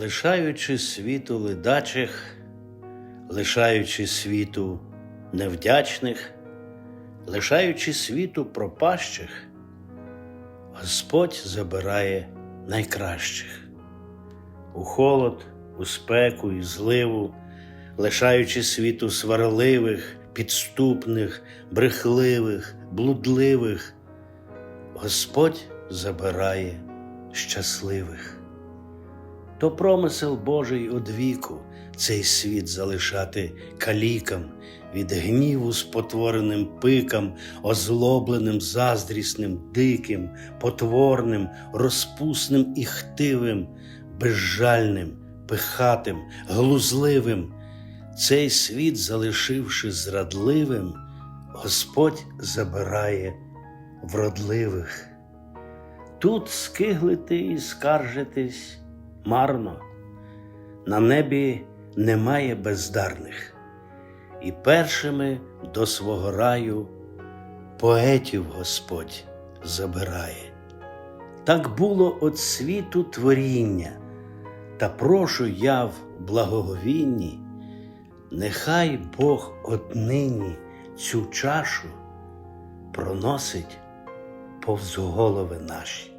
Лишаючи світу ледачих, лишаючи світу невдячних, лишаючи світу пропащих, Господь забирає найкращих. У холод, у спеку і зливу, лишаючи світу сварливих, підступних, брехливих, блудливих, Господь забирає щасливих. То промисел Божий одвіку цей світ залишати калікам, від гніву спотвореним пикам, озлобленим, заздрісним, диким, потворним, розпусним і хтивим, безжальним, пихатим, глузливим. Цей світ, залишивши зрадливим, Господь забирає вродливих. Тут скиглити і скаржитись марно, на небі немає бездарних, і першими до свого раю поетів Господь забирає. Так було от світу творіння, та прошу я в благоговінні, нехай Бог однині цю чашу проносить повз голови наші.